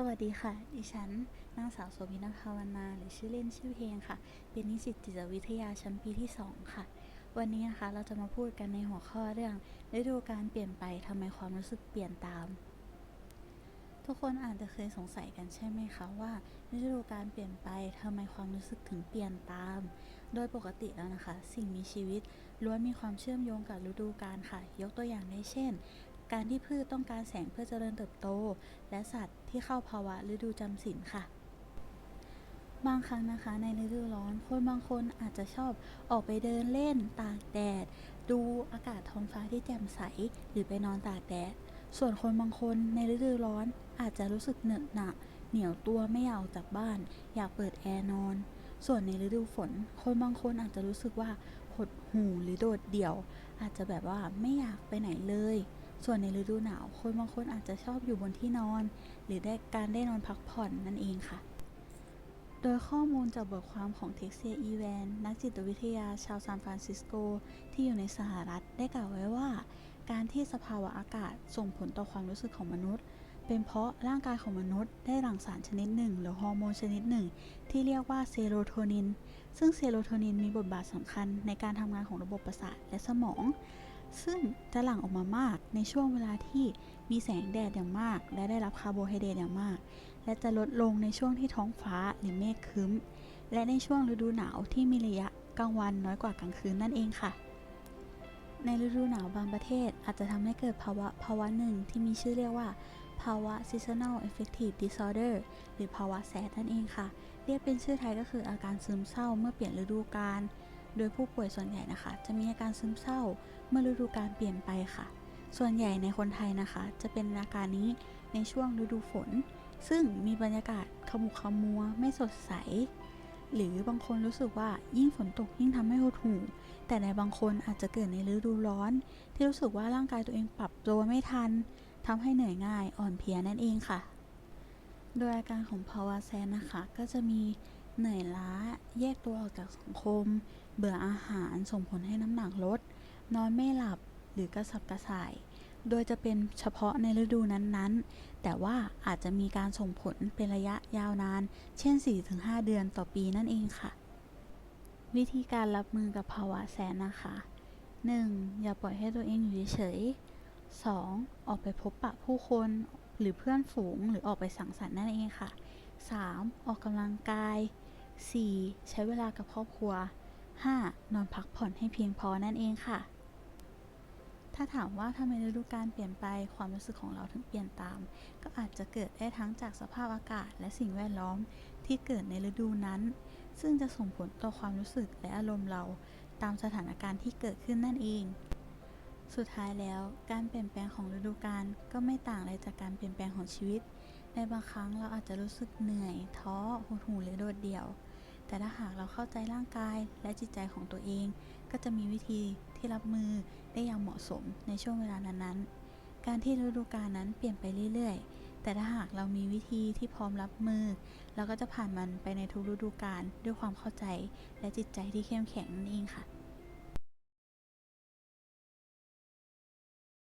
สวัสดีค่ะ ดิฉันนางสาวโสภินภาวนา หรือชื่อเล่นชื่อเพลงค่ะ เป็นนิสิตจิตวิทยาชั้นปีที่ 2 ค่ะ วันนี้นะคะเราจะมาพูดกันในหัวข้อเรื่องฤดูการเปลี่ยนไปทำไมความรู้สึกเปลี่ยนตาม ทุกคนอาจจะเคยสงสัยกันใช่ไหมคะว่าฤดูการเปลี่ยนไปทำไมความรู้สึกถึงเปลี่ยนตาม โดยปกติแล้วนะคะ สิ่งมีชีวิตล้วนมีความเชื่อมโยงกับฤดูกาลค่ะ ยกตัวอย่างได้เช่น การที่พืชต้องการแสงเพื่อเจริญเติบโต และสัตว์ที่เข้าภาวะฤดูจำศีลค่ะ บางครั้งนะคะในฤดูร้อนคนบางคนอาจจะชอบออกไปเดินเล่นตากแดด ดูอากาศท้องฟ้าที่แจ่มใส หรือไปนอนตากแดด ส่วนคนบางคนในฤดูร้อนอาจจะรู้สึกเหนอะหนะเหนียวตัวไม่อยากออกจากบ้าน อยากเปิดแอร์นอน ส่วนในฤดูฝน คนบางคนอาจจะรู้สึกว่าหดหู่หรือโดดเดี่ยว อาจจะแบบว่าไม่อยากไปไหนเลย ส่วนในฤดูหนาวคนบางคนอาจจะชอบอยู่บนที่นอน หรือได้การได้นอนพักผ่อนนั่นเองค่ะ โดยข้อมูลจากบทความของเท็กเซียอีแวนนักจิตวิทยาชาวซานฟรานซิสโก ที่อยู่ในสหรัฐได้กล่าวไว้ว่า การที่สภาวะอากาศส่งผลต่อความรู้สึกของมนุษย์ เป็นเพราะร่างกายของมนุษย์ได้หลั่งสารชนิดหนึ่ง หรือฮอร์โมนชนิดหนึ่ง ที่เรียกว่าเซโรโทนินซึ่งเซโรโทนินมีบทบาทสำคัญในการทำงานของระบบประสาทและสมอง ซึ่งจะหลั่งออกมามากในช่วงเวลาที่มีแสงแดดอย่างมาก และได้รับคาร์โบไฮเดรตอย่างมาก และจะลดลงในช่วงที่ท้องฟ้าหรือเมฆครึ้ม และในช่วงฤดูหนาวที่มีระยะกลางวันน้อยกว่ากลางคืนนั่นเองค่ะ ในฤดูหนาวบางประเทศอาจจะทำให้เกิดภาวะภาวะหนึ่งที่มีชื่อเรียกว่าภาวะ seasonal affective disorder หรือภาวะแสดนั่นเองค่ะ เรียกเป็นชื่อไทยก็คืออาการซึมเศร้าเมื่อเปลี่ยนฤดูกาล โดยผู้ป่วยส่วนใหญ่นะคะ จะมีอาการซึมเศร้าเมื่อฤดูกาลเปลี่ยนไปค่ะ ส่วนใหญ่ในคนไทยนะคะ จะเป็นอาการนี้ในช่วงฤดูฝน ซึ่งมีบรรยากาศขมุกขมัวไม่สดใส หรือบางคนรู้สึกว่ายิ่งฝนตกยิ่งทำให้หดหู่ แต่ในบางคนอาจจะเกิดในฤดูร้อน ที่รู้สึกว่าร่างกายตัวเองปรับตัวไม่ทันทำให้เหนื่อยง่ายอ่อนเพลียนั่นเองค่ะ โดยอาการของภาวะแซนนะคะ ก็จะมี เหนื่อยล้า แยกตัวออกจากสังคม เบื่ออาหารส่งผลให้น้ำหนักลด นอนไม่หลับหรือกระสับกระส่าย โดยจะเป็นเฉพาะในฤดูนั้นๆ แต่ว่าอาจจะมีการส่งผลเป็นระยะยาวนาน เช่น 4-5 เดือนต่อปีนั่นเองค่ะ วิธีการรับมือกับภาวะแซนนะคะ 1. อย่าปล่อยให้ตัวเองอยู่เฉย 2. ออกไปพบปะผู้คนหรือเพื่อนฝูงหรือออกไปสังสรรค์นั่นเองค่ะ 3. ออกกำลังกาย 4. ใช้เวลากับครอบครัว 5. นอนพักผ่อนให้เพียงพอนั่นเองค่ะ ถ้าถามว่าทำไมฤดูกาลเปลี่ยนไปความรู้สึกของเราถึงเปลี่ยนตาม ก็อาจจะเกิดได้ทั้งจากสภาพอากาศและสิ่งแวดล้อมที่เกิดในฤดูนั้น ซึ่งจะส่งผลต่อความรู้สึกและอารมณ์เราตามสถานการณ์ที่เกิดขึ้นนั่นเอง สุดท้ายแล้วการเปลี่ยนแปลงของฤดูกาลก็ไม่ต่างอะไรจากการเปลี่ยนแปลงของชีวิต ในบางครั้งเราอาจจะรู้สึกเหนื่อย ท้อหดหู่หรือโดดเดี่ยว แต่ถ้าหากเราเข้าใจร่างกายและจิตใจของตัวเอง ก็จะมีวิธีที่รับมือได้อย่างเหมาะสมในช่วงเวลานั้นๆ การที่ฤดูกาลนั้นเปลี่ยนไปเรื่อยๆ แต่ถ้าหากเรามีวิธีที่พร้อมรับมือ เราก็จะผ่านมันไปในทุกฤดูกาลด้วยความเข้าใจและจิตใจที่เข้มแข็งนั่นเองค่ะ